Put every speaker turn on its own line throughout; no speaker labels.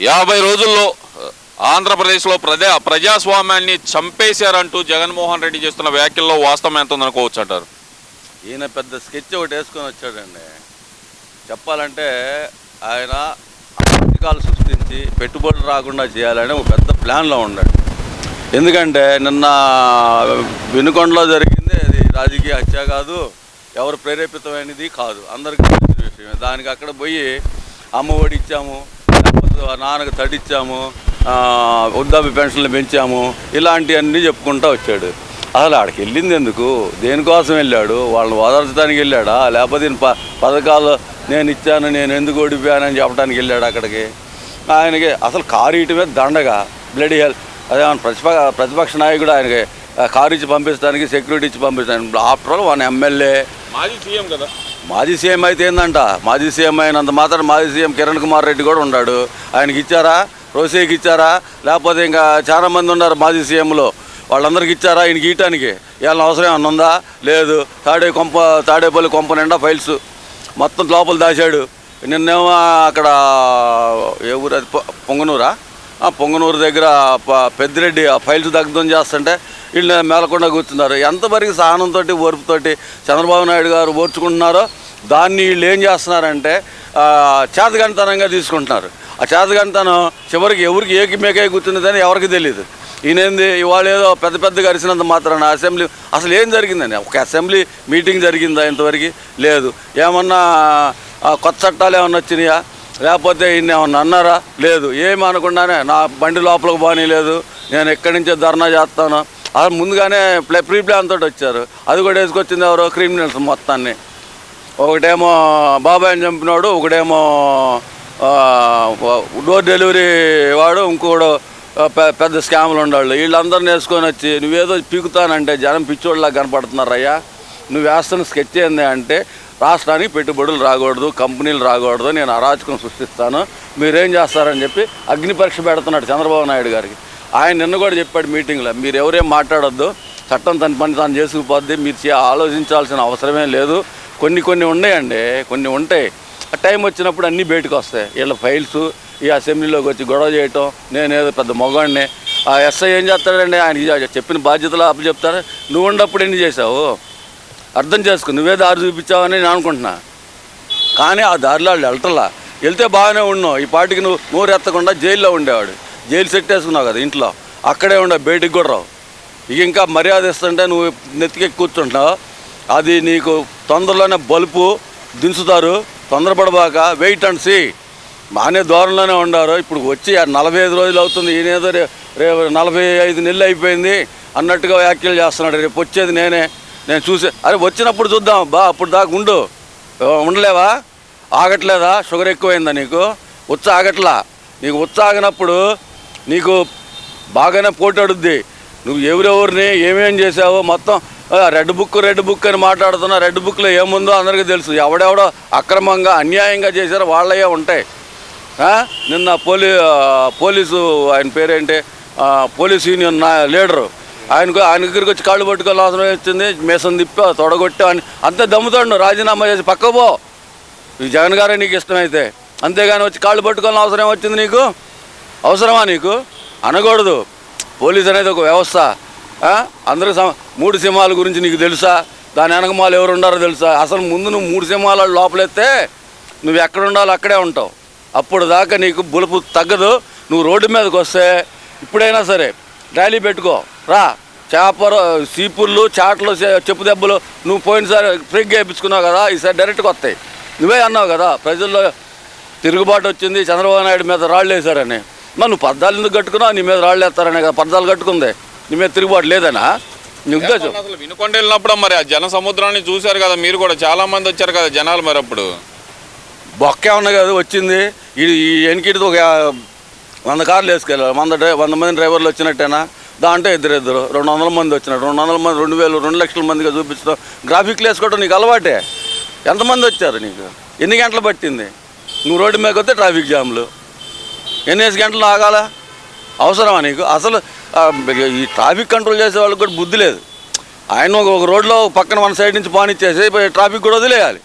యాభై రోజుల్లో ఆంధ్రప్రదేశ్లో ప్రజా ప్రజాస్వామ్యాన్ని చంపేశారంటూ జగన్మోహన్ రెడ్డి చేస్తున్న వ్యాఖ్యల్లో వాస్తవం ఎంత ఉందనుకోవచ్చు అంటారు?
ఈయన పెద్ద స్కెచ్ ఒకటి వేసుకొని వచ్చాడండి. చెప్పాలంటే ఆయన పథకాలు సృష్టించి పెట్టుబడులు రాకుండా చేయాలని ఒక పెద్ద ప్లాన్లో ఉన్నాడు. ఎందుకంటే నిన్న వినుకొండలో జరిగింది అది రాజకీయ హత్య కాదు ఎవరు ప్రేరేపితమైనది కాదు. అందరికీ తెలిసిన విషయమే. దానికి అక్కడ పోయి అమ్మ ఒడి ఇచ్చాము. నాన్నకు తడిచ్చాము వృద్ధాప్య పెన్షన్లు పెంచాము ఇలాంటివన్నీ చెప్పుకుంటూ వచ్చాడు. అసలు ఆడికి వెళ్ళింది ఎందుకు? దేనికోసం వెళ్ళాడు? వాళ్ళని ఓదార్చడానికి వెళ్ళాడా? లేకపోతే ప పథకాలు నేను ఇచ్చాను నేను ఎందుకు ఓడిపోయానని చెప్పడానికి వెళ్ళాడు అక్కడికి? ఆయనకి అసలు కారు ఇటు మీద దండగా బ్లడ్ హెల్ అదే ప్రతిప ప్రతిపక్ష ప్రతిపక్ష నాయకుడు ఆయనకి కారు ఇచ్చి పంపించడానికి సెక్యూరిటీ ఇచ్చి పంపిస్తాను ఆఫ్టర్ ఆల్ వన్ ఎమ్మెల్యే.
మాజీ సీఎం కదా.
మాజీ సీఎం అయితే ఏందంట? మాజీ సీఎం అయినంత మాత్రం మాజీ సీఎం కిరణ్ కుమార్ రెడ్డి కూడా ఉన్నాడు. ఆయనకి ఇచ్చారా? రోసేకి ఇచ్చారా? లేకపోతే ఇంకా చాలామంది ఉన్నారు మాజీ సీఎంలో. వాళ్ళందరికీ ఇచ్చారా ఈయనకి ఇయటానికి ఏమైనా అవసరం ఏమన్నా ఉందా? లేదు. తాడే కొంప తాడేపల్లి కొంప నిండా ఫైల్స్ మొత్తం లోపల దాచాడు. నిన్నేమో అక్కడ ఏ ఊరు అది? పొంగనూరా? ఆ పొంగనూరు దగ్గర పెద్దిరెడ్డి ఆ ఫైల్స్ దగ్ధం చేస్తుంటే వీళ్ళు మేలకుండా కూర్చున్నారు. ఎంతవరకు సహనంతో ఓర్పుతోటి చంద్రబాబు నాయుడు గారు ఓర్చుకుంటున్నారో దాన్ని వీళ్ళు ఏం చేస్తున్నారంటే ఆ, చేతగంతనంగా తీసుకుంటున్నారు. ఆ చేతగంతనం చివరికి ఎవరికి ఏకి మేకై గుర్తున్నదని ఎవరికి తెలియదు ఈయనేంది? ఇవాళ ఏదో పెద్ద పెద్దగా అరిసినంత మాత్రాన అసెంబ్లీ అసలు ఏం జరిగిందని ఒక అసెంబ్లీ మీటింగ్ జరిగిందా ఇంతవరకు? లేదు. ఏమన్నా ఆ, కొత్త చట్టాలు ఏమన్నా వచ్చినాయా? లేకపోతే ఈయన ఏమన్నా అన్నారా? లేదు. ఏమి అనకుండానే నా బండి లోపలికి బానీ లేదు నేను ఎక్కడి నుంచో ధర్నా చేస్తాను. అసలు ముందుగానే ప్లే ప్రీ ప్లాన్ తోటి వచ్చారు. అది కూడా వేసుకొచ్చింది ఎవరో క్రిమినల్స్ మొత్తాన్ని. ఒకటేమో బాబాయ్ని చంపినాడు ఒకటేమో డోర్ డెలివరీ వాడు ఇంకోడు పెద్ద స్కాములు ఉండాళ్ళు వీళ్ళందరూ నేర్చుకొని వచ్చి నువ్వేదో పీకుతానంటే జనం పిచ్చోళ్ళలా కనపడుతున్నారయ్యా. నువ్వు వేస్తున్న స్కెచ్ ఏంది అంటే రాష్ట్రానికి పెట్టుబడులు రాకూడదు కంపెనీలు రాకూడదు నేను అరాచకం సృష్టిస్తాను మీరేం చేస్తారని చెప్పి అగ్ని పరీక్ష పెడుతున్నాడు చంద్రబాబు నాయుడు గారికి. ఆయన నిన్న కూడా చెప్పాడు మీటింగ్లో మీరు ఎవరేం మాట్లాడొద్దు చట్టం తన పని తాను చేసుకుపోద్ది మీరు చే- ఆలోచించాల్సిన అవసరమే లేదు కొన్ని కొన్ని ఉన్నాయండి కొన్ని ఉంటాయి. ఆ టైం వచ్చినప్పుడు అన్నీ బయటకు వస్తాయి. వీళ్ళ ఫైల్స్ ఈ అసెంబ్లీలోకి వచ్చి గొడవ చేయటం నేనేదో పెద్ద మొగాడిని. ఆ ఎస్ఐ ఏం చేస్తాడండి? ఆయన చెప్పిన బాధ్యతలు అప్పు చెప్తారు. నువ్వు ఉన్నప్పుడు ఎన్ని చేసావు అర్థం చేసుకో నువ్వే దారి చూపించావని నేను అనుకుంటున్నా. కానీ ఆ దారిలో వాళ్ళు వెళ్ళటల్లా వెళ్తే బాగానే ఉన్నావు. ఈ పాటికి నువ్వు నోరు ఎత్తకుండా జైల్లో ఉండేవాడు. జైలు సెట్ వేసుకున్నావు కదా ఇంట్లో. అక్కడే ఉండవు బయటికి కూడా రావు. ఇక ఇంకా మర్యాద ఇస్తుంటే నువ్వు నెత్తికెక్కి కూర్చుంటున్నావు. అది నీకు తొందరలోనే బలుపు దించుతారు. తొందరపడబాక వెయిట్ అండ్ సీ. బాగానే దూరంలోనే ఉండారు. ఇప్పుడు వచ్చి ఆ నలభై ఐదు రోజులు అవుతుంది. ఈయనేదో రే రేపు నలభై ఐదు నెలలు అయిపోయింది. అన్నట్టుగా వ్యాఖ్యలు చేస్తున్నాడు. రేపు వచ్చేది నేనే. నేను చూసే అరే వచ్చినప్పుడు చూద్దాం. బా అప్పుడు దాకా ఉండు. ఉండలేవా? ఆగట్లేదా? షుగర్ ఎక్కువైందా నీకు? ఉచ్చ ఆగట్లా నీకు ఉత్సాగినప్పుడు ఆగినప్పుడు నీకు బాగానే పోటీ అడుద్ది నువ్వు ఎవరెవరిని ఏమేం చేసావో మొత్తం రెడ్ బుక్ రెడ్ బుక్ అని మాట్లాడుతున్నా రెడ్ బుక్లో ఏముందో అందరికీ తెలుసు. ఎవడెవడో అక్రమంగా అన్యాయంగా చేశారో వాళ్ళయే ఉంటాయి. నిన్న పోలీ పోలీసు ఆయన పేరేంటి? పోలీస్ యూనియన్ నా లీడరు. ఆయనకు ఆయన దగ్గరికి వచ్చి కాళ్ళు పట్టుకోవాల్సిన అవసరం వచ్చింది మేసం తిప్పి తొడగొట్టా అని అంతే దమ్ముతాడు. రాజీనామా చేసి పక్క పో. ఈ జగన్ గారే నీకు ఇష్టమైతే. అంతేగాని వచ్చి కాళ్ళు పట్టుకోవాల్సిన అవసరం వచ్చింది నీకు? అవసరమా నీకు? అనకూడదు. పోలీస్ అనేది ఒక వ్యవస్థ. అందరూ సమ మూడు సింహాల గురించి నీకు తెలుసా? దాని వెనకమాలు ఎవరు ఉండారో తెలుసా? అసలు ముందు నువ్వు మూడు సింహాల లోపలెత్తే నువ్వు ఎక్కడ ఉండాలో అక్కడే ఉంటావు. అప్పుడు దాకా నీకు బులుపు తగ్గదు. నువ్వు రోడ్డు మీదకి వస్తే ఇప్పుడైనా సరే ర్యాలీ పెట్టుకో. రా. చేపర సీపుర్లు చాట్లు చెప్పు దెబ్బలు నువ్వు పోయినసారి ఫ్రిగ్ వేయించుకున్నావు కదా ఈసారి డైరెక్ట్గా వస్తాయి. నువ్వే అన్నావు కదా ప్రజల్లో తిరుగుబాటు వచ్చింది చంద్రబాబు నాయుడు మీద రాళ్ళు వేశారని. మరి నువ్వు పద్దాలు ఎందుకు కట్టుకున్నావు? నీ మీద రాళ్ళు వేస్తారనే కదా పద్దాలు కట్టుకుంది. నీ మీద తిరుగుబాటు లేదనా? నీ ఉద్దేశం
మొన్న అసలు వినుకొండ వెళ్ళినప్పుడు మరి ఆ జన సముద్రాన్ని చూశారు కదా మీరు కూడా చాలా మంది వచ్చారు కదా జనాలు మరి అప్పుడు.
బొక్కే ఉన్నా కదా వచ్చింది? ఈ ఈ ఎన్కిటితో ఒక వంద కార్లు వేసుకెళ్ళారు వంద డ్రై వంద మంది డ్రైవర్లు వచ్చినట్టేనా? దాంట్లో ఇద్దరు ఇద్దరు రెండు వందల మంది వచ్చినారు రెండు వందల మంది రెండు వేలు రెండు లక్షల మందిగా చూపించడం. గ్రాఫిక్లు వేసుకోవడం నీకు అలవాటే. ఎంతమంది వచ్చారు నీకు? ఎన్ని గంటలు పట్టింది? నువ్వు రోడ్డు మీద వస్తే ట్రాఫిక్ జామ్లు. ఎన్ని గంటలు ఆగాల? అవసరమా నీకు? అసలు ఈ ట్రాఫిక్ కంట్రోల్ చేసే వాళ్ళకి కూడా బుద్ధి లేదు. ఆయన ఒక రోడ్లో పక్కన మన సైడ్ నుంచి పానిచ్చేసి ట్రాఫిక్ కూడా వదిలేయాలి.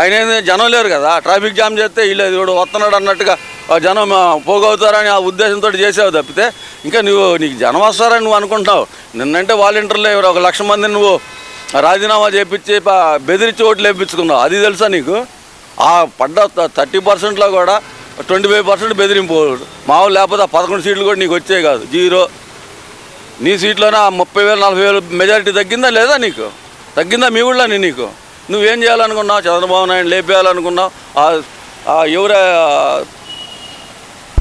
ఆయన జనం లేరు కదా. ట్రాఫిక్ జామ్ చేస్తే వీళ్ళు కూడా వస్తున్నాడు అన్నట్టుగా జనం పోగవుతారని ఆ ఉద్దేశంతో చేసావు తప్పితే ఇంకా నువ్వు నీకు జనం వస్తారని నువ్వు అనుకుంటున్నావు? నిన్నంటే వాలంటీర్లు ఒక లక్ష మందిని నువ్వు రాజీనామా చేపించి బెదిరించి ఓట్లు వేయించుకున్నావు అది తెలుసా నీకు? ఆ పడ్డ థర్టీ పర్సెంట్లో కూడా ట్వంటీ ఫైవ్ పర్సెంట్ బెదిరింపు మామూలు లేకపోతే ఆ పదకొండు సీట్లు కూడా నీకు వచ్చే కాదు. జీరో. నీ సీట్లోనే ఆ ముప్పై వేలు నలభై వేలు మెజారిటీ తగ్గిందా లేదా నీకు? తగ్గిందా మీ ఊళ్ళోని నీకు? నువ్వేం చేయాలనుకున్నావు? చంద్రబాబు నాయుడు లేపేయాలనుకున్నావు? ఆ- ఎవరే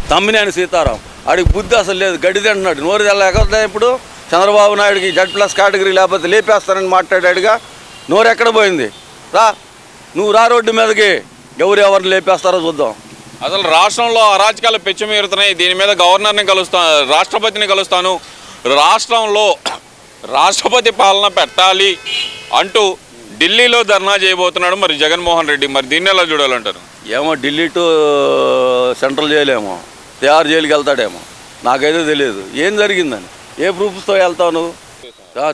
తమ్మినేని సీతారాం. ఆడికి బుద్ధి అసలు లేదు. గడ్డి తింటున్నాడు. నోరు తెల్లకపోతే ఇప్పుడు. చంద్రబాబు నాయుడికి జడ్ ప్లస్ కేటగిరీ లేకపోతే లేపేస్తానని మాట్లాడాడుగా. నోరు ఎక్కడ పోయింది? రా. నువ్వు రా రోడ్డు మీదకి. ఎవరు ఎవరిని లేపేస్తారో చూద్దాం.
అసలు రాష్ట్రంలో అరాచకాలు పెచ్చుమీరుతున్నాయి. దీని మీద గవర్నర్ని కలుస్తా రాష్ట్రపతిని కలుస్తాను. రాష్ట్రంలో రాష్ట్రపతి పాలన పెట్టాలి అంటూ ఢిల్లీలో ధర్నా చేయబోతున్నాడు మరి జగన్మోహన్ రెడ్డి. మరి దీన్ని ఎలా చూడాలంటారు?
ఏమో ఢిల్లీ టు సెంట్రల్ జైలు ఏమో తిహార్ జైలుకి వెళ్తాడేమో. నాకైతే తెలియదు. ఏం జరిగిందని? ఏ ప్రూఫ్స్తో వెళ్తావు నువ్వు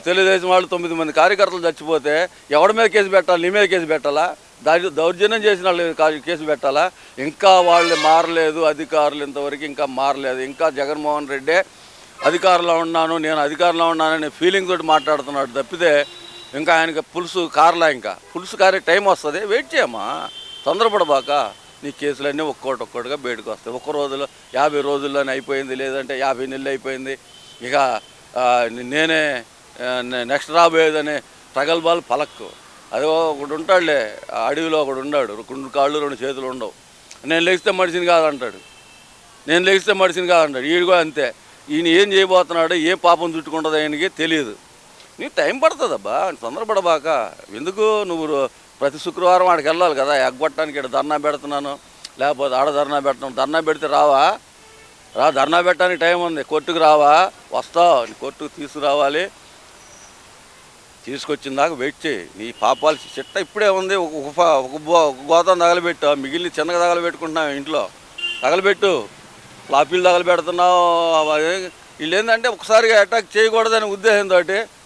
తెలుగుదేశం వాళ్ళు తొమ్మిది మంది కార్యకర్తలు చచ్చిపోతే ఎవరి మీద కేసు పెట్టాలి? నీ మీద కేసు పెట్టాలా? దాని దౌర్జన్యం చేసిన వాళ్ళు కేసు పెట్టాలా? ఇంకా వాళ్ళు మారలేదు అధికారులు ఇంతవరకు ఇంకా మారలేదు. ఇంకా జగన్మోహన్ రెడ్డి అధికారంలో ఉన్నాను నేను అధికారంలో ఉన్నాననే ఫీలింగ్ తోటి మాట్లాడుతున్నాడు తప్పితే ఇంకా ఆయనకి పులుసు కారలా ఇంకా? పులుసు కారే టైం వస్తుంది. వెయిట్ చేయమ్మా. తొందరపడబాక. నీ కేసులన్నీ ఒక్కోటి ఒక్కోటిగా బయటకు వస్తాయి. ఒక్క రోజులో యాభై రోజుల్లోనే అయిపోయింది లేదంటే యాభై నెలలు అయిపోయింది. ఇక నేనే నెక్స్ట్ రాబోయేదనే ప్రగల్భాలు పలక్కు. అదే ఒకడు ఉంటాడులే ఆ అడవిలో ఒకడు ఉన్నాడు. రెండు కాళ్ళు రెండు చేతులు ఉండవు. నేను లెగిస్తే మనిషిని కాదంటాడు. నేను లెగిస్తే మనిషిని కాదంటాడు. ఈడు కూడా అంతే. ఈయన ఏం చేయబోతున్నాడు ఏ పాపం చుట్టుకుంటుందో ఆయనకి తెలియదు. నీకు టైం పడుతుందబ్బా తొందరపడబాక ఎందుకు నువ్వు ప్రతి శుక్రవారం ఆడికి వెళ్ళాలి కదా ఎగ్గొట్టడానికి ఇక్కడ ధర్నా పెడుతున్నాను లేకపోతే ఆడ ధర్నా పెడుతున్నాను ధర్నా పెడితే రావా? రా ధర్నా పెట్టడానికి టైం ఉంది. కోర్టుకు రావా? వస్తావు. నీ కోర్టుకు తీసుకురావాలి. తీసుకొచ్చిన దాకా వెయిట్ చేయి. నీ పాపాలు చిట్ట ఇప్పుడే ఉంది. ఒక ఒక ఒక గోతం తగలబెట్టు. మిగిలిన చిన్నగా తగలబెట్టుకుంటున్నావు ఇంట్లో. తగలబెట్టు. లాపీలు తగలబెడుతున్నావు. వీళ్ళు ఏంటంటే ఒకసారిగా అటాక్ చేయకూడదనే ఉద్దేశంతో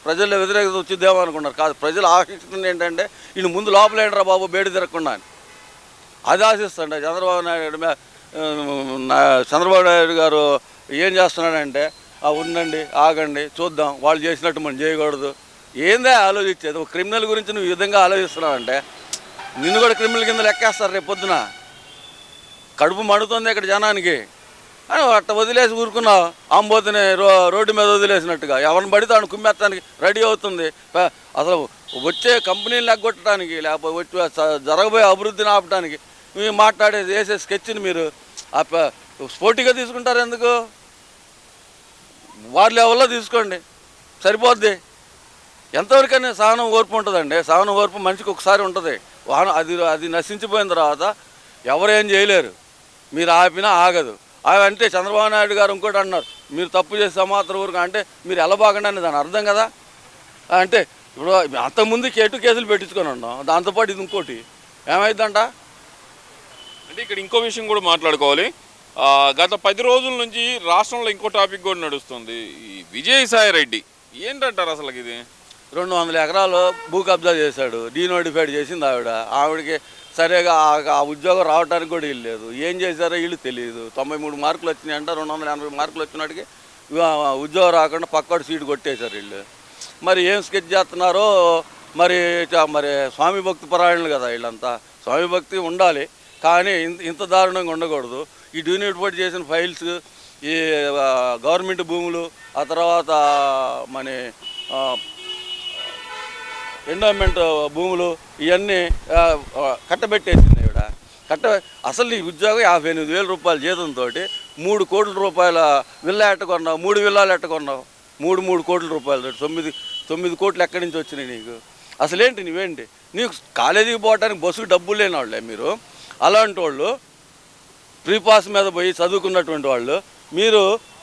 ప్రజల్లో వ్యతిరేకత వచ్చిద్దేమో అనుకున్నారు. కాదు ప్రజలు ఆశిస్తుంది ఏంటంటే ఈయన ముందు లోపలేంట్రా బాబు బేడి తిరగకుండా అని. అది ఆశిస్తుండే. చంద్రబాబు నాయుడు చంద్రబాబు నాయుడు గారు ఏం చేస్తున్నాడంటే ఉండండి ఆగండి చూద్దాం. వాళ్ళు చేసినట్టు మనం చేయకూడదు. ఏందే ఆలోచించేది? ఒక క్రిమినల్ గురించి నువ్వు ఈ విధంగా ఆలోచిస్తున్నావంటే నిన్ను కూడా క్రిమినల్ కింద లెక్కేస్తారు రేపు పొద్దున. కడుపు మండుతుంది ఇక్కడ జనానికి. అని అట్ట వదిలేసి ఊరుకున్నావు. ఆంబోతుని రో రోడ్డు మీద వదిలేసినట్టుగా. ఎవరిని పడితే ఆయన కుమ్మెత్తడానికి రెడీ అవుతుంది. అసలు వచ్చే కంపెనీలు లెగ్గొట్టడానికి లేకపోతే వచ్చే జరగబోయే అభివృద్ధిని ఆపడానికి మీరు మాట్లాడే వేసే స్కెచ్ని మీరు ఆ ప- స్పోర్టిగా తీసుకుంటారు ఎందుకు? వారి లెవెల్లో తీసుకోండి. సరిపోద్ది. ఎంతవరకైనా సహనం ఓర్పు ఉంటుందండి. సహనం ఓర్పు మనిషికి ఒకసారి ఉంటుంది. వాహనం అది అది నశించిపోయిన తర్వాత ఎవరేం చేయలేరు. మీరు ఆపినా ఆగదు. అంటే చంద్రబాబు నాయుడు గారు ఇంకోటి అన్నారు. మీరు తప్పు చేసి సమాత్ర ఊరుకు అంటే మీరు ఎలా బాగండి దాని అర్థం కదా? అంటే ఇప్పుడు అంతకుముందు కేటు కేసులు పెట్టించుకొని ఉన్నాం. దాంతోపాటు ఇది ఇంకోటి. ఏమైందంట?
అంటే ఇక్కడ ఇంకో విషయం కూడా మాట్లాడుకోవాలి. గత పది రోజుల నుంచి రాష్ట్రంలో ఇంకో టాపిక్ కూడా నడుస్తుంది. ఈ విజయసాయి రెడ్డి. ఏంటంటారు అసలు ఇది?
రెండు వందల ఎకరాలు భూ కబ్జా చేశాడు. డీనోటిఫైడ్ చేసింది ఆవిడ. ఆవిడకి సరేగా ఆ- ఉద్యోగం రావడానికి కూడా వీళ్ళు లేదు. ఏం చేశారో వీళ్ళు తెలియదు తొంభై మూడు మార్కులు వచ్చినాయంట రెండు వందల ఎనభై మార్కులు వచ్చినట్టుకి ఉద్యోగం రాకుండా పక్కడు సీటు కొట్టేశారు వీళ్ళు. మరి ఏం స్కెచ్ చేస్తున్నారో మరి మరి స్వామి భక్తి పరాయణులు కదా వీళ్ళంతా. స్వామి భక్తి ఉండాలి కానీ ఇంత ఇంత దారుణంగా ఉండకూడదు. ఈ డీనోటిఫైడ్ చేసిన ఫైల్స్ ఈ గవర్నమెంట్ భూములు ఆ తర్వాత మన ఎండోమెంట్ భూములు ఇవన్నీ కట్టబెట్టేసింది ఈవిడ. కట్ట అసలు ఈ ఉద్యోగం యాభై ఎనిమిది వేల రూపాయల జీతంతో మూడు కోట్ల రూపాయల విల్లా ఎట్ట కొన్నావు? మూడు విల్లాలు ఎట్ట కొన్నావు? మూడు మూడు కోట్ల రూపాయలు తొమ్మిది తొమ్మిది కోట్లు ఎక్కడి నుంచి వచ్చినాయి నీకు? అసలేంటి నువ్వేంటి నీకు కాలేజీకి పోవడానికి బస్సుకు డబ్బులు లేని వాళ్ళే మీరు. అలాంటి వాళ్ళు ప్రీపాస్ మీద పోయి చదువుకున్నటువంటి వాళ్ళు మీరు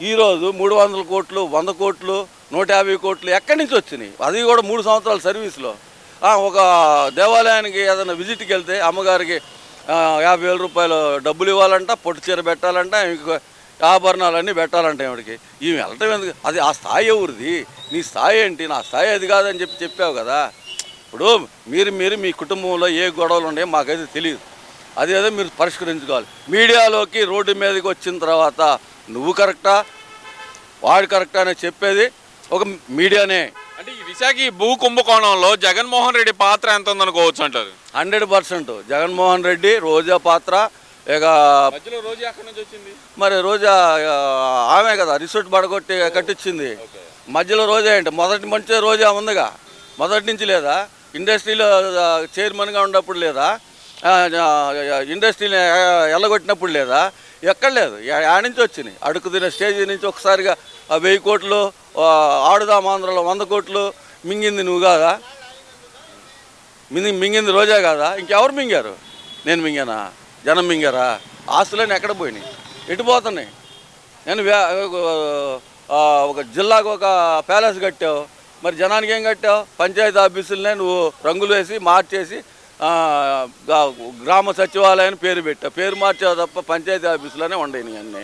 ఈరోజు మూడు వందల కోట్లు వంద కోట్లు నూట యాభై కోట్లు ఎక్కడి నుంచి వచ్చినాయి? అది కూడా మూడు సంవత్సరాల సర్వీస్లో. ఒక దేవాలయానికి ఏదైనా విజిట్కి వెళ్తే అమ్మగారికి యాభై వేల రూపాయలు డబ్బులు ఇవ్వాలంట పొట్టు చీర పెట్టాలంట ఆభరణాలన్నీ పెట్టాలంట ఆవిడకి ఈమె వెళ్ళటం ఎందుకు? అది ఆ స్థాయి ఎవరిది? నీ స్థాయి ఏంటి? నా స్థాయి అది కాదని చెప్పి చెప్పావు కదా. ఇప్పుడు మీరు మీరు మీ కుటుంబంలో ఏ గొడవలు ఉన్నాయో మాకైతే తెలియదు. అదేదో మీరు పరిష్కరించుకోవాలి. మీడియాలోకి రోడ్డు మీదకి వచ్చిన తర్వాత నువ్వు కరెక్టా? వాడు కరెక్టా? అని చెప్పేది ఒక మీడియానే.
అంటే ఈ విశాఖ ఈ భూ కుంభకోణంలో జగన్మోహన్ రెడ్డి పాత్ర ఎంత ఉందనుకోవచ్చు అంటారు?
Hundred percent. జగన్మోహన్ రెడ్డి రోజా పాత్ర ఇక
రోజు
మరి రోజా ఆమె కదా రిసార్ట్ పడగొట్టి కట్టించింది. మధ్యలో రోజా ఏంటి? మొదటి మంచి రోజా ఉందిగా. మొదటి నుంచి లేదా? ఇండస్ట్రీలో చైర్మన్గా ఉన్నప్పుడు లేదా? ఇండస్ట్రీని ఎల్లగొట్టినప్పుడు లేదా? ఎక్కడ లేదు. నుంచి వచ్చినాయి? అడుగు తినే స్టేజ్ నుంచి ఒకసారిగా ఆ వెయ్యి కోట్లు ఆడుదాం ఆంధ్రలో వంద కోట్లు మింగింది నువ్వు కాదా? మింగి మింగింది రోజా కాదా? ఇంకెవరు మింగారు? నేను మింగానా? జనం మింగారా? ఆస్తులన్నీ ఎక్కడ పోయినాయి? ఎటు పోతున్నాయి? నేను ఒక జిల్లాకు ఒక ప్యాలెస్ కట్టావు. మరి జనానికి ఏం కట్టావు? పంచాయతీ ఆఫీసులనే నువ్వు రంగులు వేసి మార్చేసి గ్రామ సచివాలయాన్ని పేరు పెట్టావు. పేరు మార్చావు తప్ప పంచాయతీ ఆఫీసులోనే ఉండేవి అన్నీ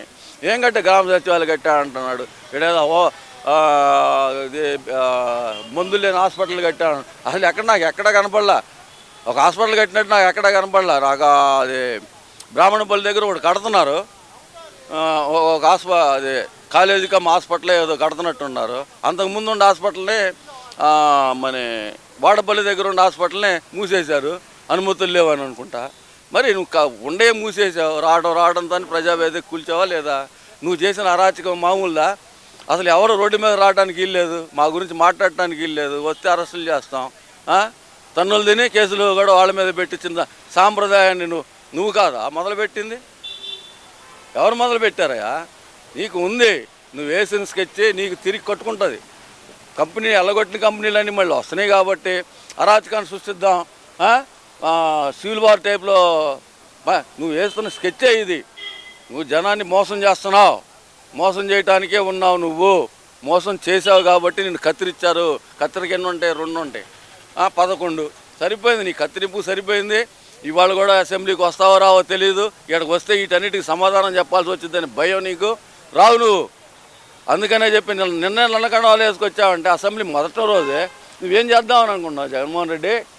ఏం కట్టా గ్రామ సచివాలయం కట్టా అంటున్నాడు ఇడేదో ఓ మందులు లేని హాస్పిటల్ కట్టాను. అసలు ఎక్కడ నాకు ఎక్కడ కనపడలా? ఒక హాస్పిటల్ కట్టినట్టు నాకు ఎక్కడ కనపడలా? నాకు అది బ్రాహ్మణపల్లి దగ్గర ఒకటి కడుతున్నారు. ఒక హాస్ప అది కాలేజీ కమ్ హాస్పిటల్ ఏదో కడుతున్నట్టున్నారు. అంతకుముందు ఉన్న హాస్పిటల్ని మన వాడపల్లి దగ్గర ఉన్న హాస్పిటల్ని మూసేశారు. అనుమతులు లేవని అనుకుంటా. మరి నువ్వు క- ఉండే మూసేసావు రావడం రావడంతో ప్రజావేదిక కూల్చావా లేదా? నువ్వు చేసిన అరాచకం మామూలుదా? అసలు ఎవరు రోడ్డు మీద రావడానికి వీల్లేదు మా గురించి మాట్లాడటానికి వీల్లేదు వస్తే అరెస్టులు చేస్తాం. తన్నులు తిని కేసులు కూడా వాళ్ళ మీద పెట్టించిన సాంప్రదాయాన్ని నువ్వు నువ్వు కాదా? మొదలుపెట్టింది? ఎవరు మొదలుపెట్టారయ్యా? నీకు ఉంది. నువ్వు వేసిన స్కెచ్ నీకు తిరిగి కొట్టుకుంటుంది. కంపెనీ ఎల్లగొట్టిన కంపెనీలన్నీ మళ్ళీ వస్తున్నాయి కాబట్టి అరాచకాన్ని సృష్టిద్దాం. సివిల్ వార్ టైప్లో నువ్వు వేస్తున్న స్కెచ్చే ఇది. నువ్వు జనాన్ని మోసం చేస్తున్నావు. మోసం చేయటానికే ఉన్నావు నువ్వు. మోసం చేసావు కాబట్టి నిన్ను కత్తిరిచ్చారు. కత్తిరికి ఎన్ని ఉంటాయి? రెండు ఉంటాయి. పదకొండు. సరిపోయింది నీ కత్తిరింపు సరిపోయింది. ఇవాళ కూడా అసెంబ్లీకి వస్తావో రావో తెలియదు ఇక్కడికి వస్తే వీటన్నిటికి సమాధానం చెప్పాల్సి వచ్చిందని భయం నీకు. రావు నువ్వు. అందుకనే చెప్పి నిన్న నిన్న నల్లకండ వాళ్ళు వేసుకొచ్చావంటే అసెంబ్లీ మొదటి రోజే. నువ్వేం చేద్దామని అనుకున్నావు జగన్మోహన్ రెడ్డి?